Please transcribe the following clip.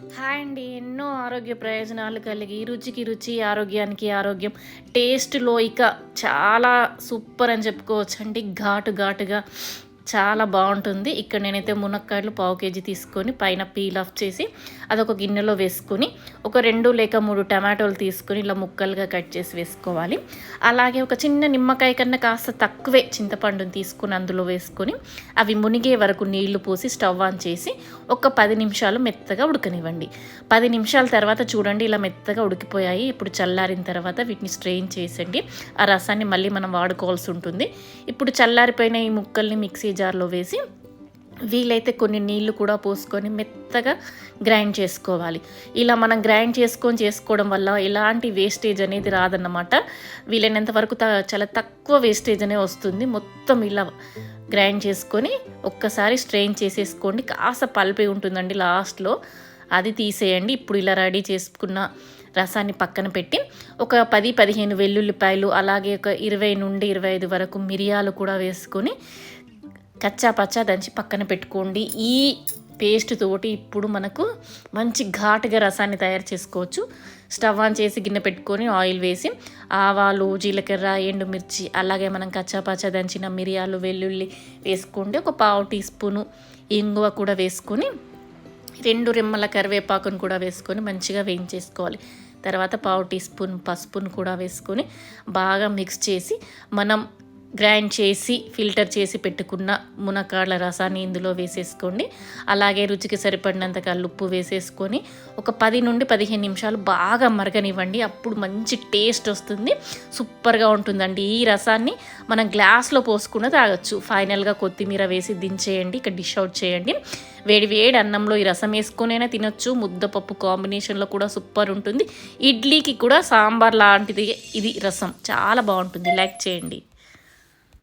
Hi అండి. ఎన్నో ఆరోగ్య ప్రయోజనాలు కలిగి రుచికి రుచి ఆరోగ్యానికి ఆరోగ్యం టేస్ట్లో ఇక చాలా సూపర్ అని చెప్పుకోవచ్చు అండి ఘాటు ఘాటుగా చాలా బాగుంటుంది. ఇక్కడ నేనైతే మునక్కాయలు పావు కేజీ తీసుకొని పైన పీల్ ఆఫ్ చేసి అదొక గిన్నెలో వేసుకొని ఒక రెండు లేక మూడు టమాటోలు తీసుకొని ఇలా ముక్కలుగా కట్ చేసి వేసుకోవాలి. అలాగే ఒక చిన్న నిమ్మకాయ కన్నా కాస్త తక్కువే చింతపండుని తీసుకొని అందులో వేసుకొని అవి మునిగే వరకు నీళ్ళు పోసి స్టవ్ ఆన్ చేసి ఒక పది నిమిషాలు మెత్తగా ఉడకనివ్వండి. పది నిమిషాల తర్వాత చూడండి ఇలా మెత్తగా ఉడికిపోయాయి. ఇప్పుడు చల్లారిన తర్వాత వీటిని స్ట్రెయిన్ చేసండి ఆ రసాన్ని మళ్ళీ మనం వాడుకోవాల్సి ఉంటుంది. ఇప్పుడు చల్లారిపోయిన ఈ ముక్కల్ని మిక్సీ జార్లో వేసి వీలైతే కొన్ని నీళ్ళు కూడా పోసుకొని మెత్తగా గ్రైండ్ చేసుకోవాలి. ఇలా మనం గ్రైండ్ చేసుకొని చేసుకోవడం వల్ల ఎలాంటి వేస్టేజ్ అనేది రాదన్నమాట. వీలైనంత వరకు చాలా తక్కువ వేస్టేజ్ అనే వస్తుంది. మొత్తం ఇలా గ్రైండ్ చేసుకొని ఒక్కసారి స్ట్రెయిన్ చేసేసుకోండి. కాస్త పల్పి ఉంటుందండి లాస్ట్లో. అది తీసేయండి. ఇప్పుడు ఇలా రెడీ చేసుకున్న రసాన్ని పక్కన పెట్టి ఒక పది పదిహేను వెల్లుల్లిపాయలు అలాగే ఒక ఇరవై నుండి ఇరవై ఐదు వరకు మిరియాలు కూడా వేసుకొని కచ్చా పచ్చా దంచి పక్కన పెట్టుకోండి. ఈ పేస్ట్ తోటి ఇప్పుడు మనకు మంచి ఘాటుగా రసాన్ని తయారు చేసుకోవచ్చు. స్టవ్ ఆన్ చేసి గిన్నె పెట్టుకొని ఆయిల్ వేసి ఆవాలు జీలకర్ర ఎండుమిర్చి అలాగే మనం కచ్చా పచ్చా దంచిన మిరియాలు వెల్లుల్లి వేసుకోండి. ఒక పావు టీ స్పూను ఇంగువ కూడా వేసుకొని రెండు రెమ్మల కరివేపాకును కూడా వేసుకొని మంచిగా వేయించేసుకోవాలి. తర్వాత పావు టీ స్పూన్ పసుపును కూడా వేసుకొని బాగా మిక్స్ చేసి మనం గ్రైండ్ చేసి ఫిల్టర్ చేసి పెట్టుకున్న మునక్కాడల రసాన్ని ఇందులో వేసేసుకోండి. అలాగే రుచికి సరిపడినంత ఉప్పు వేసేసుకొని ఒక పది నుండి పదిహేను నిమిషాలు బాగా మరగనివ్వండి. అప్పుడు మంచి టేస్ట్ వస్తుంది. సూపర్గా ఉంటుందండి. ఈ రసాన్ని మనం గ్లాస్లో పోసుకున్న తాగొచ్చు. ఫైనల్గా కొత్తిమీర వేసి దించేయండి. ఇక డిష్ అవుట్ చేయండి. వేడి వేడి అన్నంలో ఈ రసం వేసుకునైనా తినొచ్చు. ముద్దపప్పు కాంబినేషన్లో కూడా సూపర్ ఉంటుంది. ఇడ్లీకి కూడా సాంబార్ లాంటిది ఇది రసం. చాలా బాగుంటుంది. లైక్ చేయండి.